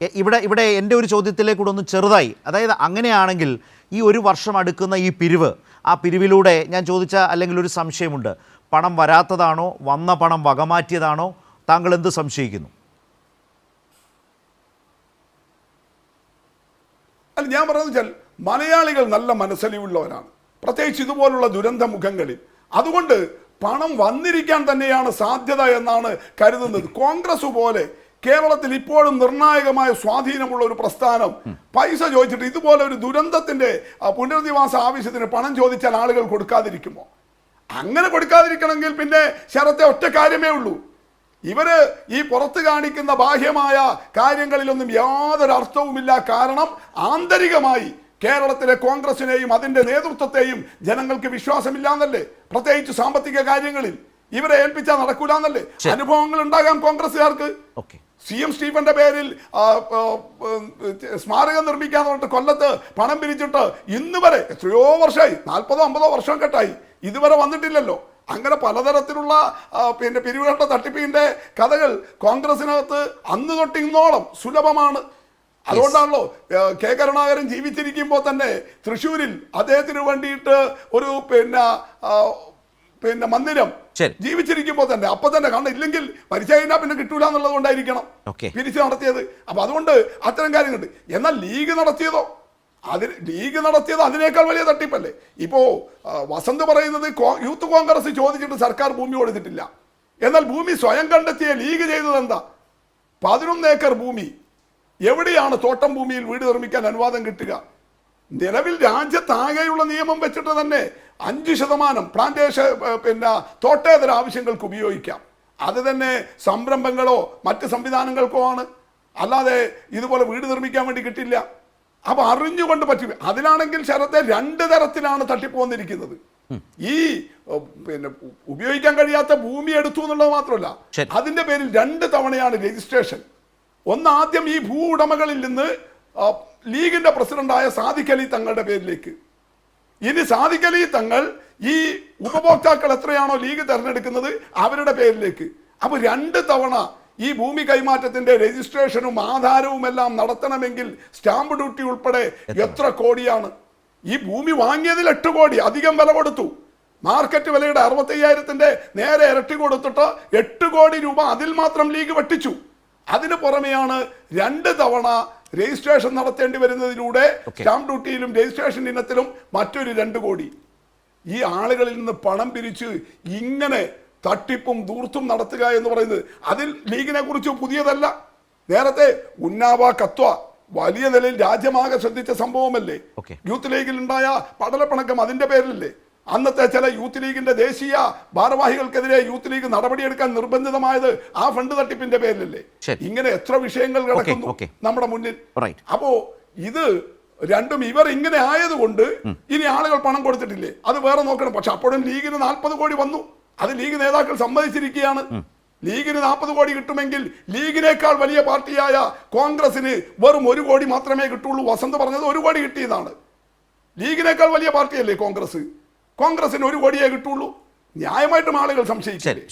ഇവിടെ ഇവിടെ എന്റെ ഒരു ചോദ്യത്തിലേക്ക് ചോദ്യത്തിലേക്കൂടെ ഒന്ന് ചെറുതായി. അതായത് അങ്ങനെയാണെങ്കിൽ ഈ ഒരു വർഷം അടുക്കുന്ന ഈ പിരിവ് ആ പിരിവിലൂടെ ഞാൻ ചോദിച്ച അല്ലെങ്കിൽ ഒരു സംശയമുണ്ട്. പണം വരാത്തതാണോ? വന്ന പണം വകമാറ്റിയതാണോ? താങ്കൾ എന്ത് സംശയിക്കുന്നു? അല്ല ഞാൻ പറയുന്നത് വെച്ചാൽ മലയാളികൾ നല്ല മനസ്സലിവുള്ളവരാണ്. പ്രത്യേകിച്ച് ഇതുപോലുള്ള ദുരന്ത മുഖങ്ങളിൽ. അതുകൊണ്ട് പണം വന്നിരിക്കാൻ തന്നെയാണ് സാധ്യത എന്നാണ് കരുതുന്നത്. കോൺഗ്രസ് പോലെ കേരളത്തിൽ ഇപ്പോഴും നിർണായകമായ സ്വാധീനമുള്ള ഒരു പ്രസ്ഥാനം. പൈസ ചോദിച്ചിട്ട് ഇതുപോലെ ഒരു ദുരന്തത്തിന്റെ പുനരധിവാസ ആവശ്യത്തിന് പണം ചോദിച്ചാൽ ആളുകൾ കൊടുക്കാതിരിക്കുമോ? അങ്ങനെ കൊടുക്കാതിരിക്കണമെങ്കിൽ പിന്നെ ശരത്തെ ഒറ്റ കാര്യമേ ഉള്ളൂ. ഇവർ ഈ പുറത്ത് കാണിക്കുന്ന ബാഹ്യമായ കാര്യങ്ങളിലൊന്നും യാതൊരു അർത്ഥവുമില്ല. കാരണം ആന്തരികമായി കേരളത്തിലെ കോൺഗ്രസിനെയും അതിന്റെ നേതൃത്വത്തെയും ജനങ്ങൾക്ക് വിശ്വാസമില്ലാന്നല്ലേ? പ്രത്യേകിച്ച് സാമ്പത്തിക കാര്യങ്ങളിൽ. ഇവരെ ഏൽപ്പിച്ചാൽ നടക്കൂലെന്നല്ലേ. അനുഭവങ്ങൾ ഉണ്ടാകാം കോൺഗ്രസുകാർക്ക് ഓക്കെ. സി എം സ്റ്റീഫന്റെ പേരിൽ സ്മാരകം നിർമ്മിക്കാൻ പറഞ്ഞിട്ട് കൊല്ലത്ത് പണം പിരിച്ചിട്ട് ഇന്ന് വരെ എത്രയോ വർഷമായി നാൽപ്പതോ അമ്പതോ വർഷം കെട്ടായി. ഇതുവരെ വന്നിട്ടില്ലല്ലോ. അങ്ങനെ പലതരത്തിലുള്ള പിന്നെ പിരിവുകളുടെ തട്ടിപ്പിന്റെ കഥകൾ കോൺഗ്രസിനകത്ത് അന്ന് തൊട്ടിന്നോളം സുലഭമാണ്. അതുകൊണ്ടാണല്ലോ കെ കരുണാകരൻ ജീവിച്ചിരിക്കുമ്പോൾ തന്നെ തൃശ്ശൂരിൽ അദ്ദേഹത്തിന് വേണ്ടിയിട്ട് ഒരു പിന്നെ പിന്നെ മന്ദിരം ജീവിച്ചിരിക്കുമ്പോൾ തന്നെ അപ്പൊ തന്നെ കാരണം ഇല്ലെങ്കിൽ മരിച്ചു കഴിഞ്ഞാൽ പിന്നെ കിട്ടൂല എന്നുള്ളത് കൊണ്ടായിരിക്കണം പിരിച്ച് നടത്തിയത്. അപ്പൊ അതുകൊണ്ട് അത്തരം കാര്യങ്ങളുണ്ട്. എന്നാൽ ലീഗ് നടത്തിയതോ? അതിൽ ലീഗ് നടത്തിയത് അതിനേക്കാൾ വലിയ തട്ടിപ്പല്ലേ? ഇപ്പോ വസന്ത് പറയുന്നത് യൂത്ത് കോൺഗ്രസ് ചോദിച്ചിട്ട് സർക്കാർ ഭൂമി കൊടുത്തിട്ടില്ല. എന്നാൽ ഭൂമി സ്വയം കണ്ടെത്തിയ ലീഗ് ചെയ്തത് എന്താ? പതിനൊന്ന് ഏക്കർ ഭൂമി. എവിടെയാണ് തോട്ടം ഭൂമിയിൽ വീട് നിർമ്മിക്കാൻ അനുവാദം കിട്ടുക? നിലവിൽ രാജ്യത്താകെയുള്ള നിയമം വെച്ചിട്ട് തന്നെ അഞ്ച് ശതമാനം പ്ലാന്റേഷൻ പിന്നെ തോട്ടേതര ആവശ്യങ്ങൾക്ക് ഉപയോഗിക്കാം. അത് തന്നെ സംരംഭങ്ങളോ മറ്റ് സംവിധാനങ്ങൾക്കോ ആണ്. അല്ലാതെ ഇതുപോലെ വീട് നിർമ്മിക്കാൻ വേണ്ടി കിട്ടില്ല. അപ്പൊ അറിഞ്ഞുകൊണ്ട് പറ്റും. അതിലാണെങ്കിൽ ശരത്തെ രണ്ട് തരത്തിലാണ് തട്ടിപ്പ് വന്നിരിക്കുന്നത് ഈ പിന്നെ ഉപയോഗിക്കാൻ കഴിയാത്ത ഭൂമി എടുത്തു എന്നുള്ളത് മാത്രമല്ല അതിന്റെ പേരിൽ രണ്ട് തവണയാണ് രജിസ്ട്രേഷൻ. ഒന്ന് ആദ്യം ഈ ഭൂ ഉടമകളിൽ നിന്ന് ലീഗിന്റെ പ്രസിഡന്റായ സാദിഖ് അലി തങ്ങളുടെ പേരിലേക്ക്. ഇനി സാദിഖ് അലി തങ്ങൾ ഈ ഉപഭോക്താക്കൾ എത്രയാണോ ലീഗ് തെരഞ്ഞെടുക്കുന്നത് അവരുടെ പേരിലേക്ക്. അപ്പോൾ രണ്ട് തവണ ഈ ഭൂമി കൈമാറ്റത്തിന്റെ രജിസ്ട്രേഷനും ആധാരവും എല്ലാം നടത്തണമെങ്കിൽ സ്റ്റാമ്പ് ഡ്യൂട്ടി ഉൾപ്പെടെ എത്ര? കോടിയാണ്? ഈ ഭൂമി വാങ്ങിയതിൽ എട്ട് കോടി. അധികം വില കൊടുത്തു. മാർക്കറ്റ് വിലയുടെ അറുപത്തയ്യായിരത്തിന്റെ നേരെ ഇരട്ടി കൊടുത്തിട്ട് എട്ട് കോടി രൂപ അതിൽ മാത്രം ലീഗ് വെട്ടിച്ചു. അതിന് പുറമെയാണ് രണ്ട് തവണ രജിസ്ട്രേഷൻ നടത്തേണ്ടി വരുന്നതിലൂടെ സ്റ്റാമ്പ് ഡ്യൂട്ടിയിലും രജിസ്ട്രേഷൻ ഇനത്തിലും മറ്റൊരു രണ്ട് കോടി. ഈ ആളുകളിൽ നിന്ന് പണം പിരിച്ച് ഇങ്ങനെ തട്ടിപ്പും ദൂർത്തും നടത്തുക എന്ന് പറയുന്നത് അതിൽ ലീഗിനെ കുറിച്ച് പുതിയതല്ല. നേരത്തെ ഉന്നാവ കത്വ വലിയ നിലയിൽ രാജ്യമാകെ ശ്രദ്ധിച്ച സംഭവമല്ലേ? യൂത്ത് ലീഗിൽ ഉണ്ടായ പടലപ്പണക്കം അതിന്റെ പേരിലല്ലേ? അന്നത്തെ ചില യൂത്ത് ലീഗിന്റെ ദേശീയ ഭാരവാഹികൾക്കെതിരെ യൂത്ത് ലീഗ് നടപടിയെടുക്കാൻ നിർബന്ധിതമായത് ആ ഫണ്ട് തട്ടിപ്പിന്റെ പേരിലല്ലേ? ഇങ്ങനെ എത്ര വിഷയങ്ങൾ കിടക്കുന്നു നമ്മുടെ മുന്നിൽ. അപ്പോ ഇത് രണ്ടും ഇവർ ഇങ്ങനെ ആയതുകൊണ്ട് ഇനി ആളുകൾ പണം കൊടുത്തിട്ടില്ലേ? അത് വേറെ നോക്കണം. പക്ഷെ അപ്പോഴും ലീഗിന് നാൽപ്പത് കോടി വന്നു. അത് ലീഗ് നേതാക്കൾ സമ്മതിച്ചിരിക്കുകയാണ്. ലീഗിന് നാൽപ്പത് കോടി കിട്ടുമെങ്കിൽ ലീഗിനേക്കാൾ വലിയ പാർട്ടിയായ കോൺഗ്രസിന് വെറും ഒരു കോടി മാത്രമേ കിട്ടുള്ളൂ. വസന്ത് പറഞ്ഞത് ഒരു കോടി കിട്ടിയതാണ്. ലീഗിനേക്കാൾ വലിയ പാർട്ടിയല്ലേ കോൺഗ്രസ്? കോൺഗ്രസിന് ഒരു കോടിയേ കിട്ടുള്ളൂ. ന്യായമായിട്ടും ആളുകൾ ശരി ശരി.